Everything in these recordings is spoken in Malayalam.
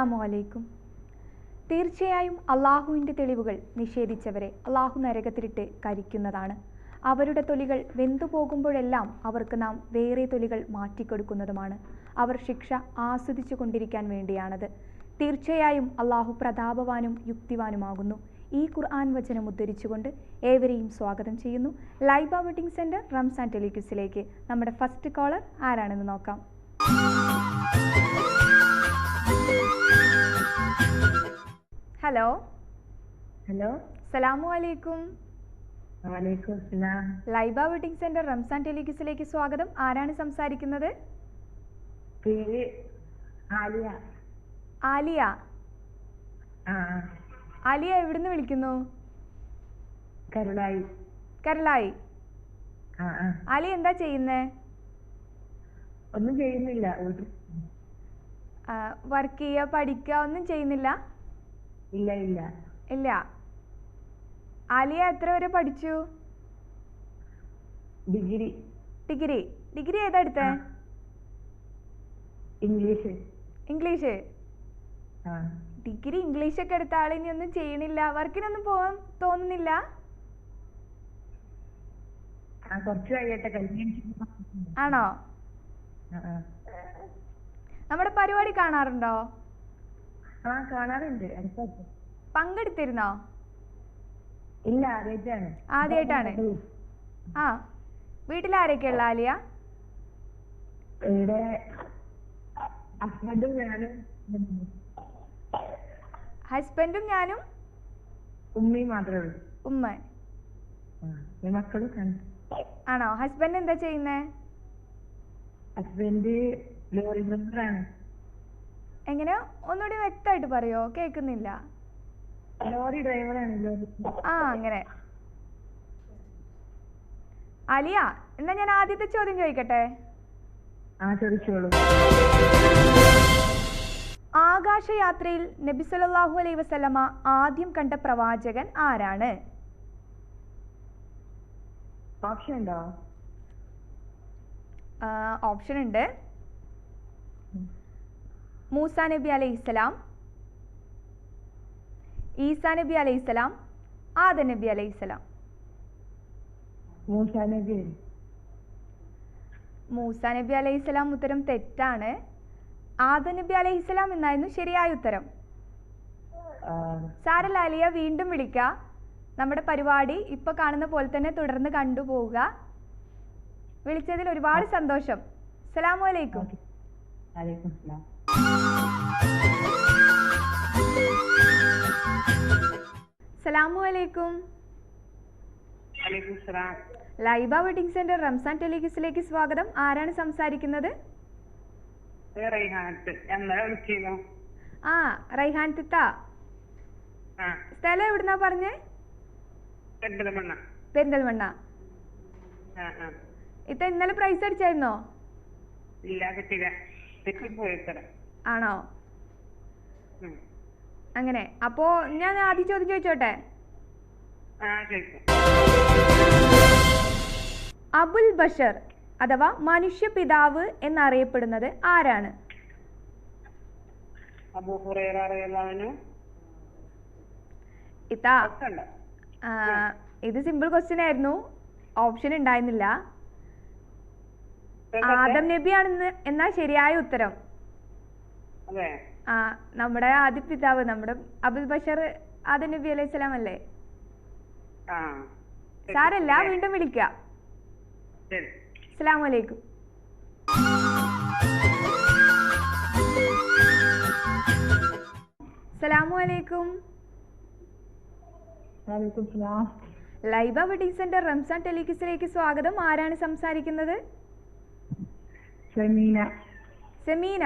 അസ്സലാമു അലൈക്കും. തീർച്ചയായും അള്ളാഹുവിന്റെ തെളിവുകൾ നിഷേധിച്ചവരെ അള്ളാഹു നരകത്തിലിട്ട് കരിക്കുന്നതാണ്. അവരുടെ തൊലികൾ വെന്തുപോകുമ്പോഴെല്ലാം അവർക്ക് നാം വേറെ തൊലികൾ മാറ്റിക്കൊടുക്കുന്നതുമാണ്. അവർ ശിക്ഷ ആസ്വദിച്ചു കൊണ്ടിരിക്കാൻ വേണ്ടിയാണത്. തീർച്ചയായും അള്ളാഹു പ്രതാപവാനും യുക്തിവാനുമാകുന്നു. ഈ ഖുർആൻ വചനം ഉദ്ധരിച്ചുകൊണ്ട് ഏവരെയും സ്വാഗതം ചെയ്യുന്നു. ലൈബ വെഡിങ് സെന്റർ റംസാൻ ടെലിക്യൂസിലേക്ക് നമ്മുടെ ഫസ്റ്റ് കോളർ ആരാണെന്ന് നോക്കാം. ഹലോ. ഹലോ. സലാമു അലൈക്കും ലൈബ വെഡിങ് സെന്റർ റംസാൻ ടെലിക്യൂസിലേക്ക് സ്വാഗതം. ആരാണ് സംസാരിക്കുന്നത്? പേര് ആലിയ. ആലിയ. ആലിയ എവിടുന്ന് വിളിക്കുന്നു? കരുളായി. കരളായി. ആലിയ എന്താ ചെയ്യുന്നേ? ഒന്നും ചെയ്യുന്നില്ല. വർക്ക് ചെയ്യുക പഠിക്കുക ഒന്നും ചെയ്യുന്നില്ല? ഇല്ല ഇല്ല. ഇല്ല. ആലിയ എത്ര വരെ പഠിച്ചു? ഡിഗ്രി. ഡിഗ്രി. ഡിഗ്രി ഏതാ എടുത്തേ? ഇംഗ്ലീഷ്. ഇംഗ്ലീഷ്. ഡിഗ്രി ഇംഗ്ലീഷ് ഒക്കെ എടുത്ത ആൾ ഇനി ഒന്നും ചെയ്യണില്ല. വർക്കിനൊന്നും പോവാൻ തോന്നുന്നില്ല? ആണോ. നമ്മുടെ പരിപാടി കാണാറുണ്ടോ? ആ കാണാറുണ്ട്. പങ്കെടുത്തിരുന്നോ? ഇല്ല ആദ്യമായിട്ടാണ്? ആ വീട്ടിൽ ആരൊക്കെയുള്ള ആലിയ? ഇവിടെ ഹസ്ബൻഡും ഞാനും ഹസ്ബൻഡും ഞാനും ഉമ്മയും മാത്രമേ ഉള്ളൂ. ഉമ്മ. മക്കളും ആണോ? ഹസ്ബൻഡ് എന്താ ചെയ്യുന്നേ? ഹസ്ബൻഡ് ലോറി ഡ്രൈവറാണ്. എങ്ങനെ? ഒന്നുകൂടി വ്യക്തമായിട്ട് പറയോ? കേൾക്കുന്നില്ല. ലോറി ഡ്രൈവറാണ് ആ അങ്ങനെ. അലിയ എന്നാ ഞാൻ ആദ്യത്തെ ചോദ്യം ചോദിക്കട്ടെ? ആകാശയാത്രയിൽ നബി സല്ലല്ലാഹു അലൈഹി വസല്ലമ ആദ്യം കണ്ട പ്രവാചകൻ ആരാണ്? ഓപ്ഷൻ ഉണ്ട്? മൂസ നബി അലൈഹി ഇസ്ലാം ഈസാ നബി അലൈഹി ഇസ്ലാം ആദ നബി അലൈഹിസ്സലാം മൂസാ നബി. മൂസ നബി അലൈഹി ഇസ്ലാം ഉത്തരം തെറ്റാണ്. ആദ നബി അലൈഹി ഇസ്ലാം എന്നായിരുന്നു ശരിയായ ഉത്തരം. സാറല്ല സാരല്ല അലിയ വീണ്ടും വിളിക്കുക നമ്മുടെ പരിപാടി ഇപ്പൊ കാണുന്ന പോലെ തന്നെ തുടർന്ന് കണ്ടുപോവുക. വിളിച്ചതിൽ ഒരുപാട് സന്തോഷം. അസ്സലാമു അലൈക്കും സലാം അസ്സലാമു അലൈക്കും വലൈക്കും ലൈബ വെഡിങ് സെന്റർ റംസാൻ ടെലിഗസിലേക്ക് സ്വാഗതം. ആരാണ് സംസാരിക്കുന്നത്? ആ റൈഹാൻ തിത്ത. സ്ഥലം എവിടുന്നാ പറഞ്ഞേ? പെരുന്തൽമണ്ണ. ഇത്ത ഇന്നലെ പ്രൈസ് അടിച്ചായിരുന്നോ? ഇല്ല പോയിത്തരാം ആണോ? അങ്ങനെ. അപ്പോ ഞാൻ ആദ്യം ചോദ്യം ചോദിച്ചോട്ടെ? അബുൽ ബഷർ അഥവാ മനുഷ്യ പിതാവ് എന്നറിയപ്പെടുന്നത് ആരാണ്? ഇതാ ഇത് സിമ്പിൾ ക്വസ്റ്റ്യൻ ആയിരുന്നു. ഓപ്ഷൻ ഉണ്ടായിരുന്നില്ല. ആദം നബിയാണെന്ന് എന്നാ ശരിയായ ഉത്തരം? ആ നമ്മുടെ ആദ്യ പിതാവ് നമ്മുടെ അബുൽ ബഷർ ആദ്യ നബി അലൈഹി സ്വലാം അല്ലേ? സാരല്ല വീണ്ടും വിളിക്കാം. അലൈക്കും. അസ്സലാമു അലൈക്കും. വലൈക്കും സലാം ലൈബ വെഡിങ് സെന്റർ റംസാൻ ടെലിക്സിലേക്ക് സ്വാഗതം. ആരാണ് സംസാരിക്കുന്നത്? സെമീന. സെമീന.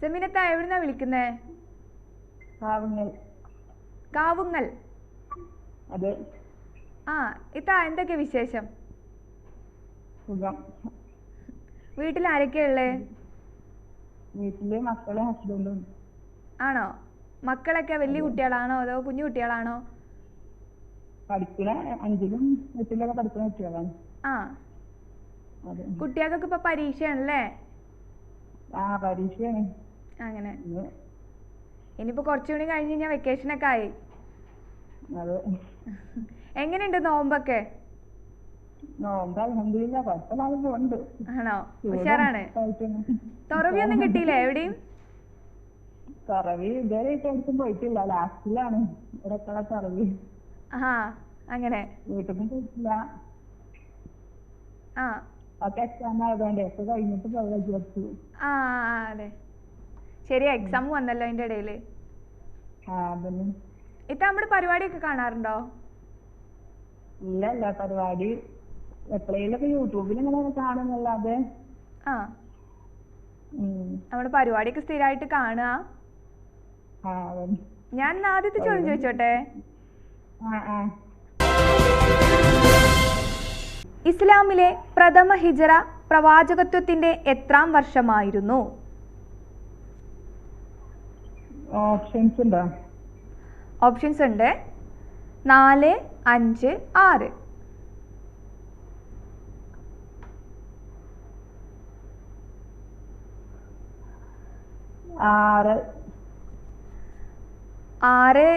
സെമീനത്ത എവിടുന്നാ വിളിക്കുന്നേ? കാവുങ്ങൽ. കാവുങ്ങൽ. അതെ. ആ ഇത്ത എന്തൊക്കെ വിശേഷം? സുഖം. വീട്ടിൽ ആരൊക്കെയാ ഉള്ളേ? വീട്ടിൽ മക്കളും ഹസ്ബൻഡും. ആണോ? മക്കളൊക്കെ വലിയ കുട്ടികളാണോ അതോ കുഞ്ഞു കുട്ടികളാണോ? പഠിക്കണ അഞ്ചിലും എട്ടിലൊക്കെ പഠിക്കുന്ന കുട്ടികളാണ്. ആ. കുട്ടികൾക്കൊക്കെ ഇപ്പൊ പരീക്ഷയാണല്ലേ? പരീക്ഷയാണ്. അങ്ങനെ. ഇനിയിപ്പോ കുറച്ചുകൂടി കഴിഞ്ഞ് കഴിഞ്ഞാൽ വെക്കേഷനൊക്കെ ആയി. എങ്ങനെ എങ്ങനെയുണ്ട് നോമ്പൊക്കെ? നോമ്പ് കുഴപ്പമില്ലാതെ ആണോ? ഉഷാറാണ്. തുറവിയൊന്നും കിട്ടിയില്ലേ എവിടെയും? ഇതുവരെ പോയിട്ടില്ല. ലാസ്റ്റിലാണ് ആ അങ്ങനെ. വീട്ടിൽ നിന്ന് പോയിട്ടില്ല. ആ. ഒക്കെ എക്സാം ആയതുകൊണ്ട് ഒക്കെ കഴിഞ്ഞിട്ട് പോകാൻ വിചാരിച്ചു. ആ അതെ. ശരി എക്സാം വന്നല്ലോ അതിന്റെ ഇടയിൽ ഇത്ത നമ്മുടെ പരിപാടിയൊക്കെ കാണാറുണ്ടോ? ഇല്ല ഇല്ല പരിപാടി. എപ്പോഴേലൊക്കെ യൂട്യൂബിൽ ഇങ്ങനെ കാണുന്നല്ലാതെ. ആ. നമ്മുടെ പരിപാടിയൊക്കെ സ്ഥിരമായിട്ട് കാണുക. ഞാൻ ആദ്യത്തെ ചോദ്യം ചോദിച്ചോട്ടെ? ഇസ്ലാമിലെ പ്രഥമ ഹിജറ പ്രവാചകത്വത്തിന്റെ എത്രാം വർഷമായിരുന്നു? ഓപ്ഷൻസ് ഉണ്ടോ? ഓപ്ഷൻസ് ഉണ്ട്. നാല് അഞ്ച് ആറ്. ആറ്. ആറ്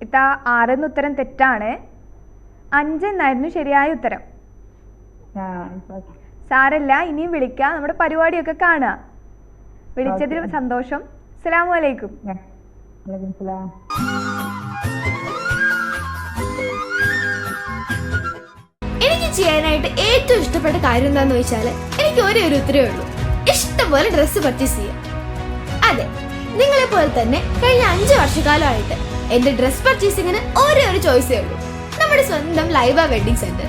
ഇതാ ആറ് എന്ന ഉത്തരം തെറ്റാണ്. അഞ്ച് എന്നായിരുന്നു ശരിയായ ഉത്തരം. സാരല്ല ഇനിയും വിളിക്കാം. നമ്മുടെ പരിപാടിയൊക്കെ കാണുക വിളിച്ചതിൽ സന്തോഷം. അസ്സലാമു അലൈക്കും. എനിക്ക് ചെയ്യാനായിട്ട് ഏറ്റവും ഇഷ്ടപ്പെട്ട കാര്യം എന്താന്ന് വെച്ചാൽ എനിക്ക് ഒരേ ഒരു ഉത്തരവേ ഉള്ളൂ. ഇഷ്ടംപോലെ ഡ്രസ്സ് പർച്ചേസ് ചെയ്യാം. അതെ നിങ്ങളെ പോലെ തന്നെ കഴിഞ്ഞ അഞ്ച് വർഷക്കാലമായിട്ട് എന്റെ ഡ്രസ് പർച്ചേസിങ്ങിന് ഒരേ ഒരു ചോയ്സേ ഉള്ളൂ. നമ്മുടെ സ്വന്തം Laiba wedding centre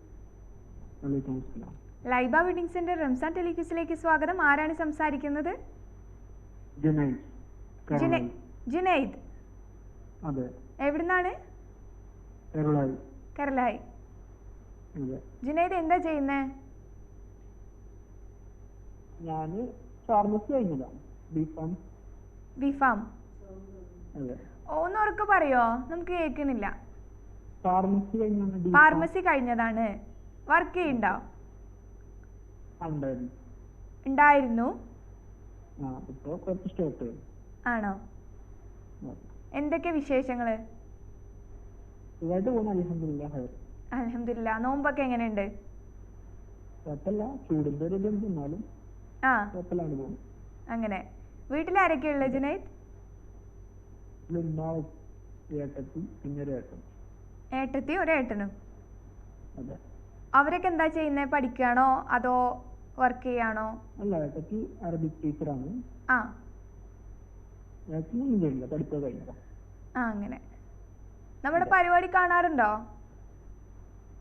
Laiba വെഡിങ്സിന്റെ Ramzan ടെലിക്യൂസിലേക്ക് സ്വാഗതം. ആരാണ് സംസാരിക്കുന്നത്? ജുനൈദ് എവിടുന്നാണ്? കേരളായി. കരലായി ജുനൈദ് എന്താ ചെയ്യുന്നേ? ഞാൻ ഫാർമസി കഴിഞ്ഞതാണ്. ബിഫാം അതെ. ഒന്ന് ഉറക്കെ പറയോ? നമുക്ക് കേൾക്കുന്നില്ല ഫാർമസി കഴിഞ്ഞാണ് ഫാർമസി കഴിഞ്ഞതാണ്. വർക്ക് ചെയ്യണ്ടോ? ഉണ്ടായിരുന്നു. ആണോ? എന്തൊക്കെ വിശേഷങ്ങൾ? അലഹമില്ല നോമ്പൊക്കെ എങ്ങനെയുണ്ട്? അങ്ങനെ. വീട്ടിലാരൊക്കെയാ ഉള്ളത് ജുനൈദ്? ഏട്ടത്തി ഒരു അതെ. അവരൊക്കെ എന്താ ചെയ്യുന്നത് പഠിക്കുകയാണോ? അതോ വർക്ക് ചെയ്യാണോ? അല്ല ഏട്ടത്തി അറബിക് ടീച്ചറാണ് ആ. ഏട്ടനൊന്നും ചെയ്യില്ല പഠിപ്പ് കഴിഞ്ഞതാ. ആ അങ്ങനെ. നമ്മുടെ പരിപാടി കാണാറുണ്ടോ?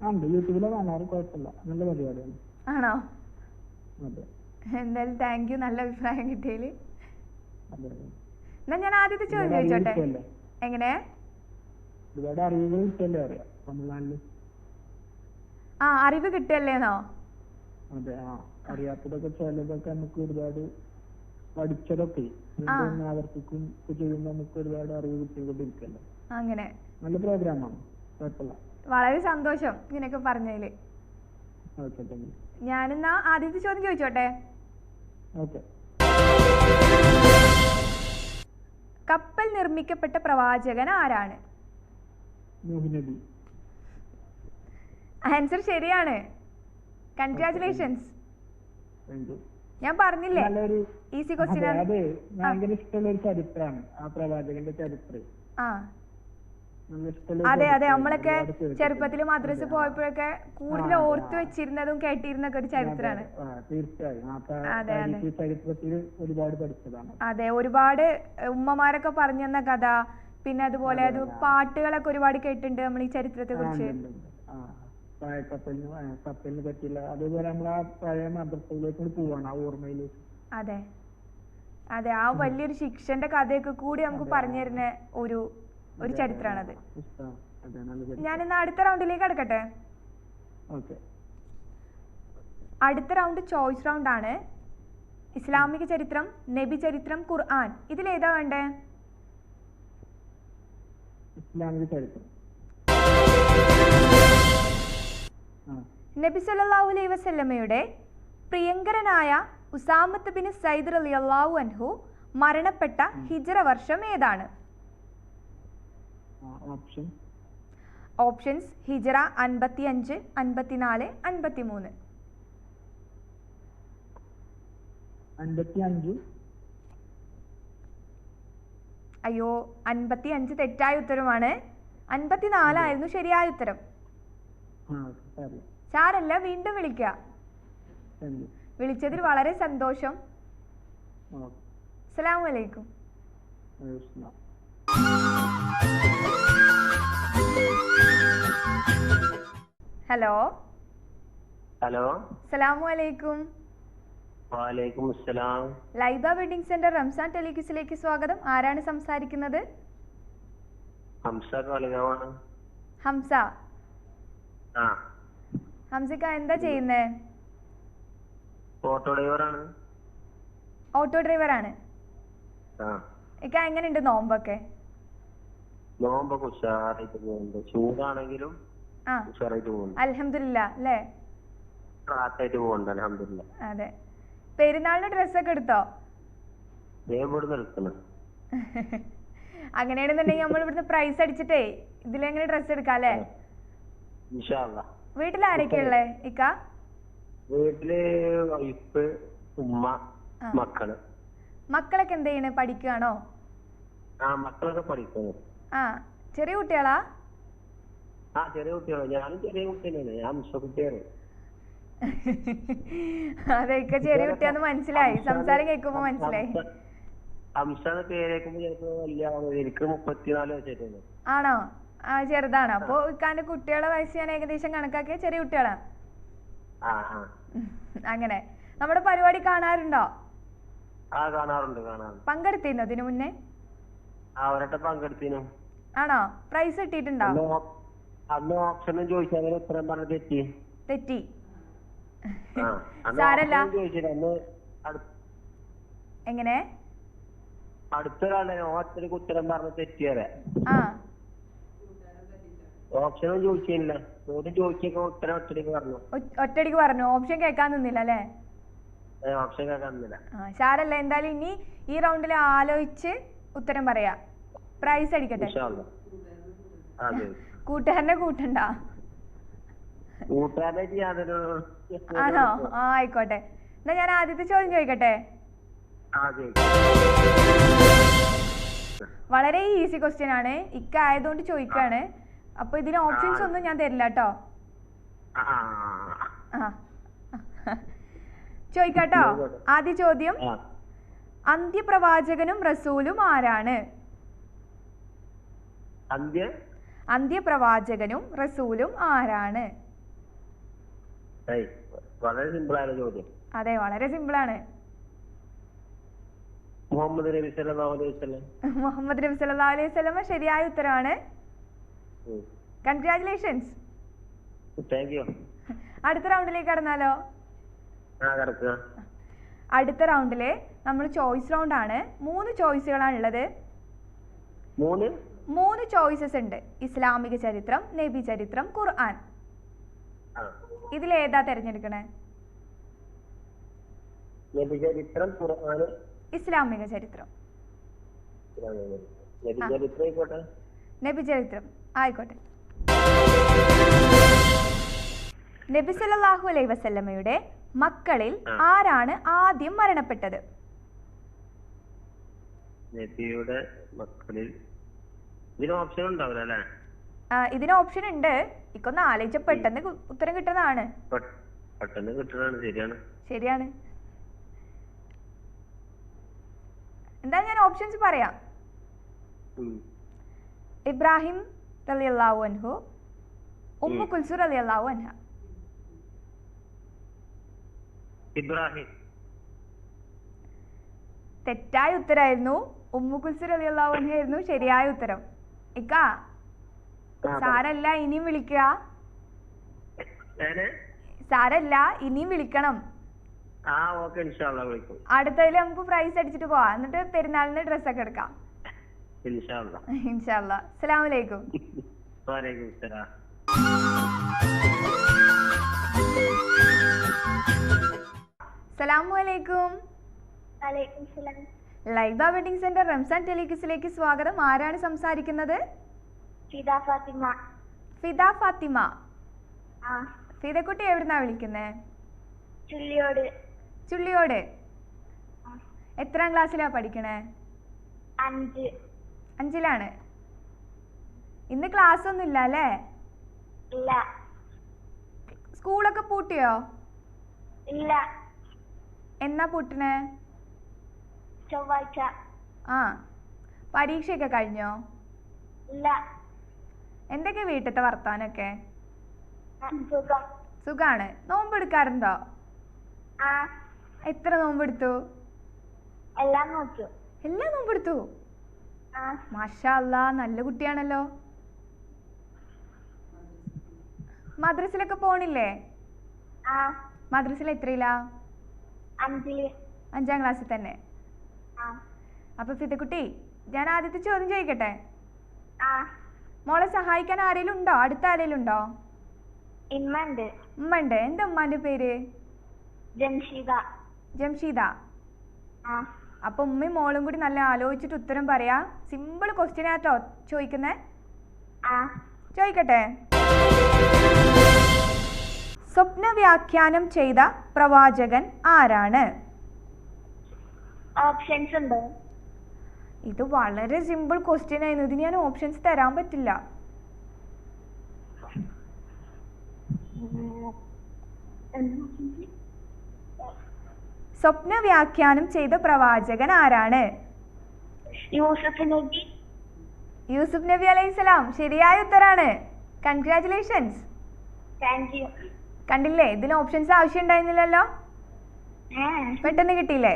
ആ ഉണ്ട് യൂട്യൂബിലെ കാണാറ്. കുഴപ്പമില്ല. നല്ല പരിപാടിയാണ്. ആണോ? അതെ. എന്തായാലും താങ്ക് യു നല്ല അഭിപ്രായം കിട്ടിയതിൽ. എന്നാ ഞാൻ ആദ്യത്തെ ചോദ്യം ചോദിച്ചോട്ടെ? എങ്ങനെ? ഒരുപാട് അറിവുകൾ കിട്ടല്ലേ അറിയാം. തമിഴ്നാട്ടിൽ. ആ അറിവ് കിട്ടുകയല്ലേന്നോ അതെ ആ അറിയാത്തതൊക്കെ ചിലതൊക്കെ നമുക്ക് ഒരുപാട് പഠിച്ചതൊക്കെ. വീണ്ടും ആവർത്തിക്കും ഒക്കെ ചെയ്യുമ്പോൾ നമുക്ക് ഒരുപാട് അറിവ് കിട്ടിക്കൊണ്ടിരിക്കല്ലോ? അങ്ങനെ. നല്ല പ്രോഗ്രാമാണ് കുഴപ്പമില്ല. വളരെ സന്തോഷം ഇങ്ങനെയൊക്കെ പറഞ്ഞതിൽ. ഞാനെന്നാ ആദ്യത്തെ ചോദ്യം ചോദിച്ചോട്ടെ? കപ്പൽ നിർമ്മിക്കപ്പെട്ട പ്രവാചകൻ ആരാണ്? മോഹിനബി. ആൻസർ ശരിയാണ്. കൺഗ്രാചുലേഷൻസ് ഞാൻ പറഞ്ഞില്ലേ? ഈസി ക്വസ്റ്റ്യൻ അതെ ഭയങ്കര ഇഷ്ടമുള്ള ഒരു ചരിത്രമാണ് ആ പ്രവാചകന്റെ ചരിത്രം. അതെ അതെ. നമ്മളൊക്കെ ചെറുപ്പത്തിൽ മദ്രസ് പോയപ്പോഴൊക്കെ കൂടുതൽ ഓർത്തു. വെച്ചിരുന്നതും കേട്ടിരുന്നൊക്കെ ഒരു ചരിത്രമാണ്. അതെ, അതെ. അതെ. ഒരുപാട് ഉമ്മമാരൊക്കെ പറഞ്ഞു തന്ന കഥ. പിന്നെ അതുപോലെ അത് പാട്ടുകളൊക്കെ ഒരുപാട് കേട്ടിട്ടുണ്ട് നമ്മൾ ഈ ചരിത്രത്തെ കുറിച്ച് ആ, കപ്പലിനെ അതേപോലെ നമ്മൾ ആ പഴയ മദ്രസയിലേക്ക് പോവാണ് ആ ഓർമ്മയിലേക്ക് അതെ. അതെ ആ വലിയൊരു ശിക്ഷന്റെ കഥയൊക്കെ കൂടി നമുക്ക് പറഞ്ഞു തരുന്ന ഒരു ഒരു ചരിത്രമാണത് ഞാൻ ഇന്ന് അടുത്ത റൗണ്ടിലേക്ക് കിടക്കട്ടെ ഓക്കെ. അടുത്ത റൗണ്ട് ചോയ്സ് റൗണ്ട് ആണ് ഇസ്ലാമിക ചരിത്രം നബി ചരിത്രം ഖുർആൻ. ഇതിൽ ഏതാ വേണ്ടേ? ഇസ്ലാമിക ചരിത്രം. നബി സല്ലാഹു അലൈഹി വസല്ലമയുടെ പ്രിയങ്കരനായ ഉസാമത്ത് ബിൻ സൈദ് അള്ളാഹു അൻഹു മരണപ്പെട്ട ഹിജറ വർഷം ഏതാണ്? ഓപ്ഷൻസ് ഹിജറ അൻപത്തി അഞ്ച് അൻപത്തിനാല് അൻപത്തി മൂന്ന് അയ്യോ അൻപത്തി അഞ്ച് തെറ്റായ ഉത്തരമാണ്. അൻപത്തിനാലായിരുന്നു ശരിയായ ഉത്തരം. സാരല്ല വീണ്ടും വിളിക്ക. വിളിച്ചതിൽ വളരെ സന്തോഷം. അസ്സലാമു അലൈക്കും. ഹലോ? ഹലോ? അസ്സലാമു അലൈക്കും. വാലൈക്കും അസ്സലാം ലൈബ വെഡിങ് സെന്റർ റംസാൻ ടെലിക്യൂസിലേക്ക് സ്വാഗതം. ആരാണ് സംസാരിക്കുന്നത്? ഹംസ ഹംസ. ഹംസിക്ക എന്താ ചെയ്യുന്നേ? ഓട്ടോ ഡ്രൈവറാണ്. ഓട്ടോ ഡ്രൈവറാണ്? ആ. ഇക്ക എങ്ങനെയുണ്ട് നോമ്പൊക്കെ? നോമ്പൊക്കെ ഉഷാറായിട്ട് പോകുന്നുണ്ട്. ചൂടാണെങ്കിലും ഉഷാറായിട്ട് പോകുന്നു അൽഹംദുലില്ലാ അല്ലേ? റാത്തായിട്ട് പോകുന്നുണ്ട് അലഹമില്ല അതെ. പെരുന്നാളിന് ഡ്രസ്സൊക്കെ എടുത്തോ? അങ്ങനെയാണെന്നുണ്ടെങ്കിൽ നമ്മൾ ഇവിടുന്ന് പ്രൈസ് അടിച്ചിട്ടേ ഇതിലെങ്ങനെ ഡ്രസ്സ് എടുക്കാം അല്ലേ? വീട്ടിൽ ആരൊക്കെയുള്ളേ ഇക്ക? വീട്ടിൽ വൈഫ് ഉമ്മ. മക്കൾ. മക്കളൊക്കെ എന്ത് ചെയ്യണേ? പഠിക്കുകയാണോ ആ മക്കളൊക്കെ പഠിക്കുന്നു. ആ ചെറിയ കുട്ടികളാ? ആ ചെറിയ കുട്ടികളാ. ഞാനും ചെറിയ കുട്ടിയാണ് ഞാൻ ഹംസ കുട്ടിയാണ് അതെ ഇക്ക ചെറിയ കുട്ടിയാന്ന് മനസ്സിലായി. സംസാരം കേൾക്കുമ്പോ മനസ്സിലായി. എന്ന പേര് കേൾക്കുമ്പോ ചിലപ്പോ വലിയ. എനിക്ക് മുപ്പത്തിനാല് വയസ്സായിട്ടുണ്ട് ആണോ? ആ ചെറുതാണ്. അപ്പൊ ഇക്കാന്റെ കുട്ടികളെ വയസ്സ് ഞാൻ ഏകദേശം കണക്കാക്കിയ ചെറിയ കുട്ടികളാണ് അങ്ങനെ. നമ്മുടെ പരിപാടി കാണാറുണ്ടോ? കാണാറുണ്ട് കാണാറുണ്ട്. പങ്കെടുത്തിരുന്നോ ഇതിനു മുന്നേ? പങ്കെടുത്തിനു. ആണോ? പ്രൈസ് കിട്ടിയിട്ടുണ്ടോ? അന്ന് ഓപ്ഷനും ചോദിച്ചാൽ ഉത്തരം പറഞ്ഞ തെറ്റി. തെറ്റി. സാരല്ല. എങ്ങനെ? അടുത്ത ഒരാളെ ഒറ്റയ്ക്ക് ഉത്തരം പറഞ്ഞ തെറ്റിയറെ ആ. ഓപ്ഷനും ചോദിച്ചില്ല. ചോദ്യം ചോദിച്ചൊക്കെ ഉത്തരം ഒറ്റടിക്ക് പറഞ്ഞു. ഒറ്റടിക്ക് പറഞ്ഞു. ഓപ്ഷൻ കേൾക്കാൻ നിന്നില്ല അല്ലേ? ഓപ്ഷൻ ആ സാരല്ല എന്തായാലും ഇനി ഈ റൗണ്ടിൽ ആലോചിച്ച് ഉത്തരം പറയാ. പ്രൈസ് അടിക്കട്ടെ? കൂട്ടുകാരനെ കൂട്ടണ്ട. ആണോ? ആ ആയിക്കോട്ടെ. എന്നാ ഞാൻ ആദ്യത്തെ ചോദ്യം ചോദിക്കട്ടെ? വളരെ ഈസി ക്വസ്റ്റ്യൻ ആണ്. ഇക്ക ആയതുകൊണ്ട് ചോദിക്കാണ്. അപ്പൊ ഇതിന് ഓപ്ഷൻസ് ഒന്നും ഞാൻ തരില്ല കേട്ടോ ചോദിക്കാട്ടോ ആദ്യ ചോദ്യം. അന്ത്യപ്രവാചകനും റസൂലും ആരാണ്? അന്ത്യ? അന്ത്യപ്രവാചകനും റസൂലും ആരാണ്? വളരെ ചോദ്യം. അതെ വളരെ സിമ്പിളാണ്. മുഹമ്മദ് നബി സല്ലല്ലാഹു അലൈഹി വസല്ലം. മുഹമ്മദ് നബി സല്ലല്ലാഹു അലൈഹി വസല്ലം ശരിയായ ഉത്തരമാണ്. കൺഗ്രാറ്റുലേഷൻസ് അടുത്ത റൗണ്ടിലേക്ക് കടന്നാലോ? അടുത്ത റൗണ്ടിൽ നമ്മൾ ചോയ്സ് റൗണ്ട് ആണ്. മൂന്ന് ചോയ്സുകളാണ് ഉള്ളത്. മൂന്ന്? ചോയ്സസ് ഉണ്ട്. ഇസ്ലാമിക ചരിത്രം നബി ചരിത്രം ഖുർആൻ. ഇതിൽ ഏതാ തിരഞ്ഞെടുക്കണേ? ഇസ്ലാമിക ചരിത്രം. നബി ചരിത്രം. ആയിക്കോട്ടെ. നബി സല്ലാഹു അലൈ വസല്ലമ്മയുടെ മക്കളിൽ ആരാണ് ആദ്യം മരണപ്പെട്ടത്? നബിയുടെ മക്കളിൽ ഇതിന് ഓപ്ഷൻ ഉണ്ടാവില്ല അല്ലേ? ഇതിന് ഓപ്ഷൻ ഉണ്ട്. ഇക്കൊന്ന് ആലോചിച്ച പെട്ടെന്ന് ഉത്തരം കിട്ടുന്നതാണ്. പെട്ടെന്ന് കിട്ടുന്നതാണ് ശരിയാണ്. ശരിയാണ്. എന്താ ഞാൻ ഓപ്ഷൻസ് പറയാം? ഇബ്രാഹിം റളിയല്ലാഹു അൻഹു ഉമ്മു. കുൽസു റളിയല്ലാഹു അൻഹ ഇബ്രാഹിം. തെറ്റായ ഉത്തരായിരുന്നു. ഉമ്മു കുൽസുർ അൻഹ ആയിരുന്നു. ശരിയായ ഉത്തരം. ഇക്ക സാരല്ല ഇനിയും വിളിക്കുക? സാരല്ല ഇനിയും വിളിക്കണം. ആ ഓക്കെ അല്ലാഹ് വിളിക്കും. അടുത്തതിൽ നമുക്ക് പ്രൈസ് അടിച്ചിട്ട് പോവാം. എന്നിട്ട് പെരുന്നാളിന് ഡ്രസ്സൊക്കെ എടുക്കാം. ഇൻഷാല്ല വാലേക്കും ലൈബ വെഡിങ് സെന്റർ റംസാൻ ടെലിക്സിലേക്ക് സ്വാഗതം. ആരാണ് സംസാരിക്കുന്നത്? ഫിദ ഫാത്തിമ. ഫിദ ഫാത്തിമ. ആ. ഫിദക്കുട്ടി എവിടുന്നാ വിളിക്കുന്നേ? ചുള്ളിയോട്. എത്രാം ക്ലാസ്സിലാ പഠിക്കണേ? അഞ്ച്. അഞ്ചിലാണ്. ഇന്ന് ക്ലാസ് ഒന്നും ഇല്ല. അല്ലേ ഇല്ല സ്കൂളൊക്കെ പൂട്ടിയോ? ഇല്ല. എന്നാ പൂട്ടണേ? ചൊവ്വാഴ്ച. ആ. പരീക്ഷയൊക്കെ കഴിഞ്ഞോ? ഇല്ല. എന്തൊക്കെ വീട്ടിലത്തെ വർത്താനൊക്കെ? സുഖാണ്. നോമ്പ് എടുക്കാറുണ്ടോ ആ. എത്ര നോമ്പ് എടുത്തു എല്ലാം നോക്കൂ മാഷാ അല്ലാ നല്ല കുട്ടിയാണല്ലോ. മദ്രസിലൊക്കെ പോണില്ലേ? മദ്രസിൽ എത്രയിലാ? അഞ്ചാം ക്ലാസ്സിൽ തന്നെ. അപ്പൊ ഫിതക്കുട്ടി ഞാൻ ആദ്യത്തെ ചോദ്യം ചോദിക്കട്ടെ? മോളെ സഹായിക്കാൻ ആരെങ്കിലും ഉണ്ടോ? അടുത്ത ആരെങ്കിലും ഉണ്ട്? ഉമ്മ ഉണ്ട് എന്താ ഉമ്മാന്റെ പേര്? ജംഷീദ. ജംഷീദ. ആ അപ്പൊ ഉമ്മയും മോളും കൂടി നല്ല ആലോചിച്ചിട്ട് ഉത്തരം പറയാ. സിമ്പിൾ ക്വസ്റ്റ്യൻ ആട്ടോ ചോദിക്കുന്നേ? ചോദിക്കട്ടെ? സ്വപ്ന വ്യാഖ്യാനം ചെയ്ത പ്രവാചകൻ ആരാണ്? ഓപ്ഷൻസ് ഉണ്ട്. ഇത് വളരെ സിമ്പിൾ ക്വസ്റ്റ്യൻ ആയിരുന്നു. ഇതിന് ഞാൻ ഓപ്ഷൻസ് തരാൻ പറ്റില്ല. സ്വപ്ന വ്യാഖ്യാനം ചെയ്ത പ്രവാചകൻ ആരാണ്? യൂസഫ് നബി. യൂസുഫ് നബി അലൈഹിസ്സലാം ശരിയായ ഉത്തരാണ്. കൺഗ്രാറ്റുലേഷൻസ് കണ്ടില്ലേ? ഇതിന് ഓപ്ഷൻസ് ആവശ്യം ഉണ്ടായിരുന്നില്ലല്ലോ? പെട്ടെന്ന് കിട്ടിയില്ലേ?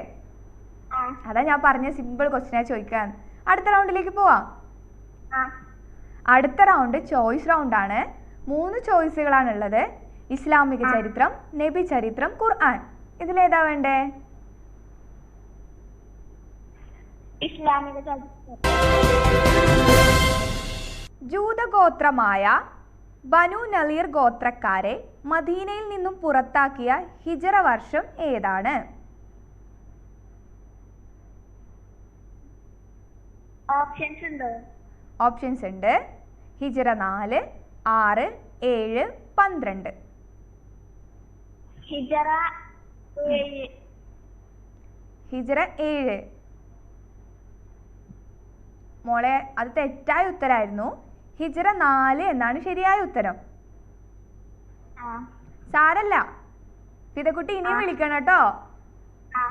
അതാ ഞാൻ പറഞ്ഞ സിമ്പിൾ ക്വസ്റ്റിനാ ചോദിക്കാൻ. അടുത്ത റൗണ്ടിലേക്ക് പോവാം. അടുത്ത റൗണ്ട് ചോയ്സ് റൗണ്ട് ആണ്. മൂന്ന് ചോയ്സുകളാണുള്ളത് ഇസ്ലാമിക ചരിത്രം നബി ചരിത്രം ഖുർആൻ. ഇതിലേതാ വേണ്ടേ? ഇസ്ലാമിക ജൂതഗോത്രമായ ബനു നളീർ ഗോത്രക്കാരെ മദീനയിൽ നിന്നും പുറത്താക്കിയ ഹിജറ വർഷം ഏതാണ്? ഓപ്ഷൻസ് ഉണ്ട്. ഓപ്ഷൻസ് ഉണ്ട്. ഹിജറ നാല് ആറ് ഏഴ് പന്ത്രണ്ട്. ഹിജറ ഹിജറ ഏഴ്. മോളെ അത് തെറ്റായ ഉത്തരായിരുന്നു. ഹിജറ നാല് എന്നാണ് ശരിയായ ഉത്തരം. ആ. സാരല്ല. പിതക്കുട്ടി ഇനിയും. വിളിക്കണം കേട്ടോ. അസലാമലൈക്കും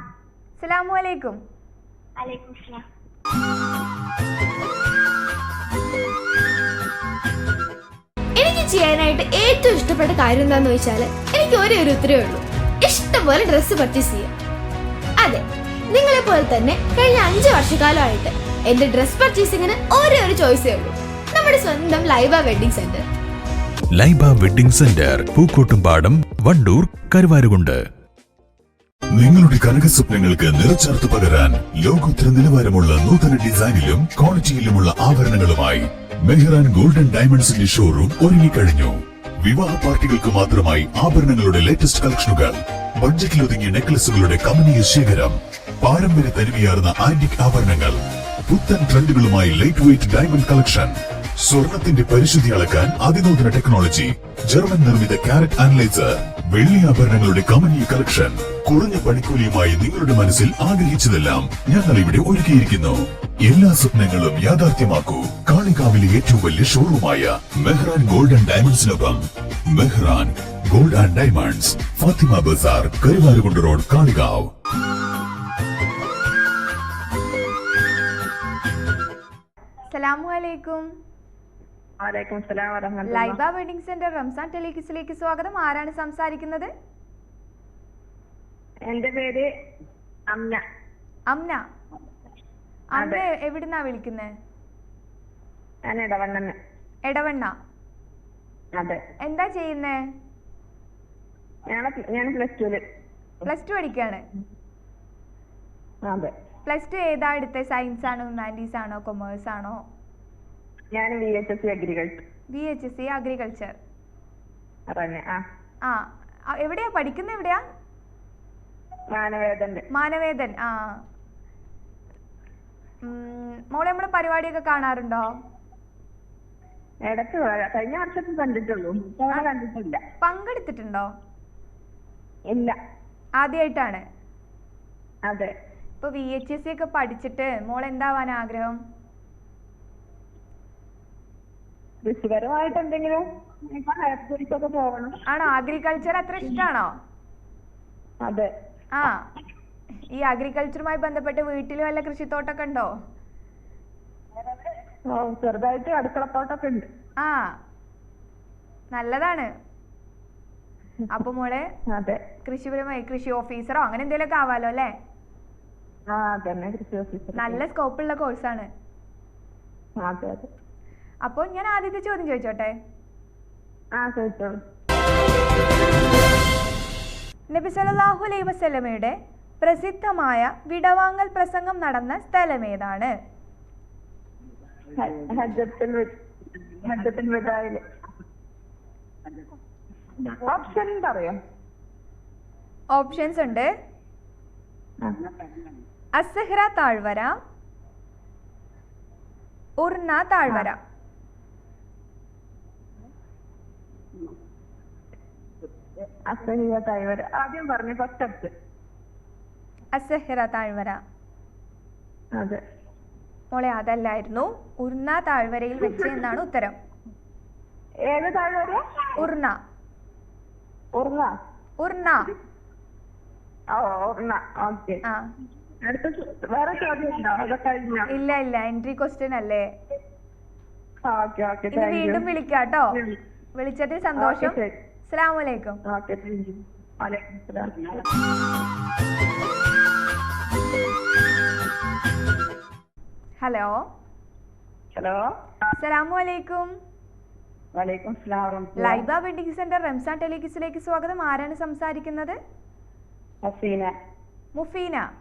അസ്സലാമു അലൈക്കും. വലൈക്കും സ്ലാം എനിക്ക് ചെയ്യാനായിട്ട് ഏറ്റവും ഇഷ്ടപ്പെട്ട കാര്യം എന്താന്ന് വെച്ചാൽ എനിക്ക് ഒരേ ഒരു ഉത്തരവേ ഉള്ളൂ. ഇഷ്ടംപോലെ ഡ്രസ്സ് പർച്ചേസ് ചെയ്യാം. അതെ നിങ്ങളെ പോലെ തന്നെ കഴിഞ്ഞ അഞ്ച് വർഷക്കാലമായിട്ട് എന്റെ ഡ്രസ് പർച്ചേസിങ്ങിന് ഒരേ ഒരു ചോയ്സേ ഉള്ളൂ. നമ്മുടെ സ്വന്തം Laiba wedding centre Laiba wedding centre Pookkottumpadam Wandoor Karuvarakundu. നിങ്ങളുടെ കനക സ്വപ്നങ്ങൾക്ക് നിറച്ചേർത്ത് പകരാൻ ലോകോത്തര നിലവാരമുള്ള നൂതന ഡിസൈനിലും ക്വാളിറ്റിയിലുമുള്ള ആഭരണങ്ങളുമായി മെഹ്റാൻ ഗോൾഡൻ ഡയമണ്ട്സിന്റെ ഷോറൂം ഒരുങ്ങിക്കഴിഞ്ഞു. വിവാഹ പാർട്ടികൾക്ക് മാത്രമായി ആഭരണങ്ങളുടെ ലേറ്റസ്റ്റ് കളക്ഷനുകൾ. ബഡ്ജറ്റിൽ ഒതുങ്ങിയ നെക്ലസുകളുടെ കമനീയ ശേഖരം. പാരമ്പര്യ തനിമയാർന്ന ആന്റിക് ആഭരണങ്ങൾ. പുത്തൻ ട്രെൻഡുകളുമായി ലൈറ്റ് വെയിറ്റ് ഡയമണ്ട് കളക്ഷൻ സ്വർണത്തിന്റെ പരിശുദ്ധി അളക്കാൻ അതിനൂതന ടെക്നോളജി ജർമ്മൻ നിർമ്മിത കാരറ്റ് അനലൈസർ വെള്ളി ആഭരണങ്ങളുടെ കമനീയ കളക്ഷൻ കുറഞ്ഞ പണിക്കൂലിയുമായി നിങ്ങളുടെ മനസ്സിൽ ആഗ്രഹിച്ചതെല്ലാം ഞങ്ങൾ ഇവിടെ ഒരുക്കിയിരിക്കുന്നു. എല്ലാ സ്വപ്നങ്ങളും യാഥാർത്ഥ്യമാക്കൂ. കാളികാവിലെ ഏറ്റവും വലിയ ഷോറൂമായ Mehran gold and ഡയമണ്ട്സിനൊപ്പം Mehran gold and diamonds Fathima Bazaar Karuvarakundu road Kalikavu. അലൈക്കും. ലൈബ വെഡിംഗ് സെന്റർ റംസാൻ ടെലികിസിലേക്ക് സ്വാഗതം. ആരാണ് സംസാരിക്കുന്നത്? എന്റെ പേര് അമ്ന. അമ്ന. അമ്ന എവിടുന്നാ വിളിക്കുന്നേ? ഞാൻ അതെ. എന്താ ചെയ്യുന്നേ? ഞാൻ പ്ലസ് ടുൽ. പ്ലസ് ടു പഠിക്കാണ്. അതെ. പ്ലസ് ടു ഏതാ എടുത്തെ? സയൻസ് ആണോ ഹ്യൂമാനിറ്റീസ് ആണോ കൊമേഴ്സ് ആണോ? ഞാൻ V H S C agriculture B H S C agriculture. പറഞ്ഞ ആ. എവിടെയാ പഠിക്കുന്നത് എവിടെയാ? മാനവേദൻ മാനവേദൻ ആ. മോളെ നമ്മളെ പരിപാടിയൊക്കെ കാണാറുണ്ടോ? ഇടയ്ക്ക്. കഴിഞ്ഞ വർഷത്തിൽ കണ്ടിട്ടുള്ളൂ. കണ്ടിട്ടില്ല. പങ്കെടുത്തിട്ടുണ്ടോ? ഇല്ല. ആദ്യമായിട്ടാണ് അതെ. ഇപ്പൊ വി എച്ച് എസ് സി ഒക്കെ പഠിച്ചിട്ട് മോൾ എന്താവാൻ ആഗ്രഹം? കൃഷിപരമായിട്ട് എന്തെങ്കിലും ആണോ? അഗ്രികൾച്ചർ അത്ര ഇഷ്ടാണോ? അതെ. ആ. ഈ അഗ്രികൾച്ചറുമായി ബന്ധപ്പെട്ട് വീട്ടിൽ വല്ല കൃഷിത്തോട്ടൊക്കെ ഉണ്ടോ? ചെറുതായിട്ട് അടുക്കളത്തോട്ടൊക്കെ ഉണ്ട്. ആ നല്ലതാണ്. അപ്പൊ മോളെ അതെ. കൃഷിപരമായി കൃഷി ഓഫീസറോ അങ്ങനെ എന്തെങ്കിലുമൊക്കെ ആവാലോ അല്ലേ? നല്ല സ്കോപ്പുള്ള കോഴ്സാണ്. അതെ അതെ. അപ്പോൾ ഞാൻ ആദ്യത്തെ ചോദ്യം ചോദിച്ചോട്ടെ? നബി സല്ലല്ലാഹു അലൈഹി വസല്ലമയുടെ പ്രസിദ്ധമായ വിടവാങ്ങൽ പ്രസംഗം നടന്ന സ്ഥലമേതാണ്? ഓപ്ഷൻസ് ഉണ്ട്. അസഹ്ര താഴ്വര ഉർണ താഴ്വര. അസഹ്ര താഴ്വര. ആദ്യം പറഞ്ഞു ഫസ്റ്റ് അസഹ്റ താഴ്വര. അതെ. മോളെ അതല്ലായിരുന്നു. ഉർണ താഴ്വരയിൽ വെച്ച് എന്നാണ് ഉത്തരം? ഏത് താഴ്വര? ഉർണ. ഉർണ. ഉർണ. ഇല്ല ഇല്ല. എൻട്രി ക്വസ്റ്റ്യൻ അല്ലേ? ഇത് വീണ്ടും വിളിക്കാട്ടോ വിളിച്ചതിൽ സന്തോഷം. അസ്സലാമലൈക്കും വലൈക്കും ഹലോ. ഹലോ. അസലാമലൈക്കും. ലൈബ വെഡിങ് സെന്റർ റംസാൻ ടെലികിസിലേക്ക് സ്വാഗതം. ആരാണ് സംസാരിക്കുന്നത്? ഹസീന. മുഫീന.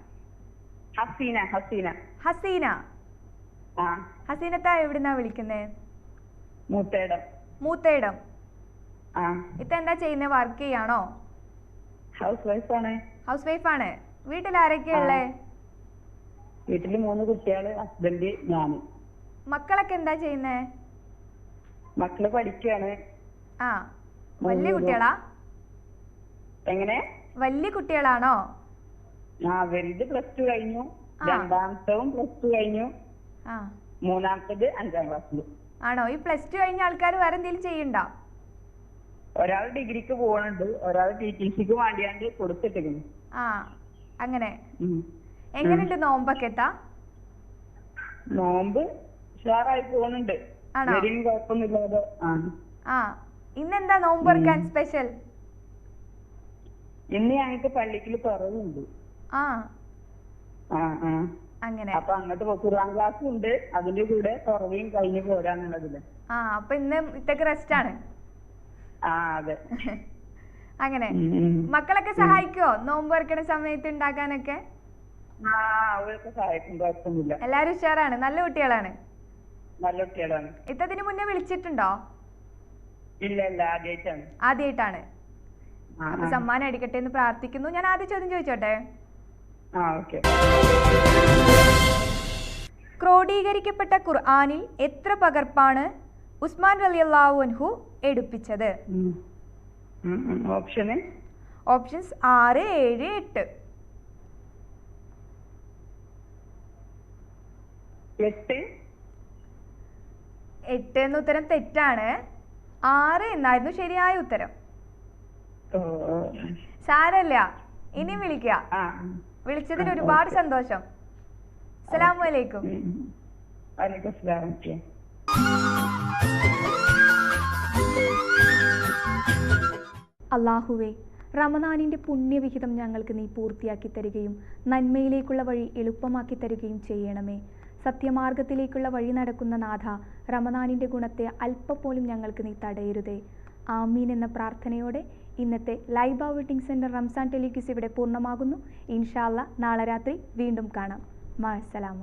ഹസീന ഹസീന. ഹസീന. ഹസീനത്ത എവിടുന്നാ വിളിക്കുന്നേ? മൂത്തേടം. മൂത്തേടം. ആ. ഇത്ത എന്താ ചെയ്യുന്നത് വർക്ക് ചെയ്യാണോ? ഹൗസ് വൈഫ് ആണ് ഹൗസ് വൈഫാണ്. വീട്ടിൽ ആരൊക്കെയാ ഉള്ളേ വീട്ടിൽ മൂന്ന് കുട്ടികൾ ഹസ്ബൻഡ് ഞാൻ. മക്കളൊക്കെ എന്താ ചെയ്യുന്നേ? മക്കൾ പഠിക്കാണ് ആ വലിയ കുട്ടികളാ? എങ്ങനെ? വലിയ കുട്ടികളാണോ? ആ വലുത് പ്ലസ് ടു കഴിഞ്ഞു. രണ്ടാമത്തവും പ്ലസ് ടു കഴിഞ്ഞു. മൂന്നാമത്തത് അഞ്ചാം ക്ലാസ്സിൽ ആണോ? ഈ പ്ലസ് ടു കഴിഞ്ഞ ആൾക്കാർ വേറെ എന്തെങ്കിലും ചെയ്യണ്ടോ? ഒരാൾ ഡിഗ്രിക്ക് പോകണുണ്ട് ഒരാൾ ടി ടി സിക്ക് വേണ്ടിയാണ്ട് കൊടുത്തിട്ടിരിക്കുന്നു. ആ അങ്ങനെ. എങ്ങനെയുണ്ട് നോമ്പൊക്കെ എത്താ നോമ്പ് ഉഷാറായി പോകുന്നുണ്ട് ആണോ? കുഴപ്പമൊന്നുമില്ലാതെ ആ. ഇന്നെന്താ നോമ്പ് തുറക്കാൻ സ്പെഷ്യൽ? ഇന്ന് ഞങ്ങൾക്ക് പള്ളിക്കൽ കുറവുണ്ട് ആ. ആ ആ. അങ്ങനെ. അപ്പൊ അങ്ങോട്ട് ഖുർആൻ ക്ലാസ് ഉണ്ട്. അതിന്റെ കൂടെ കുറവേയും കഴിഞ്ഞ് പോരാന്നുള്ളതിൽ. ആ അപ്പൊ ഇന്ന് ഇത്തേക്ക് റെസ്റ്റ് ആണ്. ആ അതെ. അങ്ങനെ. മക്കളൊക്കെ സഹായിക്കോ നോമ്പ് തുറക്കണ സമയത്ത് ഉണ്ടാക്കാനൊക്കെ? എല്ലാരും ഉഷാറാണ്? നല്ല കുട്ടികളാണ്? നല്ല കുട്ടികളാണ്. ഇത്തതിന് മുന്നേ വിളിച്ചിട്ടുണ്ടോ? ഇല്ല ഇല്ല ആദ്യമായിട്ടാണ് ആദ്യമായിട്ടാണ് ആ, അപ്പൊ സമ്മാനം അടിക്കട്ടെ എന്ന് പ്രാർത്ഥിക്കുന്നു. ഞാൻ ആദ്യം ചോദ്യം ചോദിച്ചോട്ടെ? ക്രോഡീകരിക്കപ്പെട്ട ഖുർആാനിൽ എത്ര പകർപ്പാണ് ഉസ്മാൻ അലി അൻഹു എടുപ്പിച്ചത്? ഓപ്ഷൻസ് ആറ് ഏഴ് എട്ട്. എട്ട്. എട്ട് എന്ന ഉത്തരം തെറ്റാണ്. ആറ് എന്നായിരുന്നു ശരിയായ ഉത്തരം. സാരല്ല. ഇനി വിളിക്ക. ആ. വിളിച്ചതിൽ ഒരുപാട് സന്തോഷം. അസ്സലാമു അലൈക്കും. അള്ളാഹുവേ റമദാനിന്റെ പുണ്യവിഹിതം ഞങ്ങൾക്ക് നീ പൂർത്തിയാക്കി തരികയും നന്മയിലേക്കുള്ള വഴി എളുപ്പമാക്കി തരികയും ചെയ്യണമേ. സത്യമാർഗത്തിലേക്കുള്ള വഴി നടക്കുന്ന നാഥ റമദാനിന്റെ ഗുണത്തെ അല്പം പോലും ഞങ്ങൾക്ക് നീ തടയരുതേ. ആമീൻ എന്ന പ്രാർത്ഥനയോടെ ഇന്നത്തെ Laiba outing centre Ramzan telequiz ഇവിടെ പൂർണമാകുന്നു. ഇൻഷാല്ല നാളെ രാത്രി വീണ്ടും കാണാം. മാസലാമ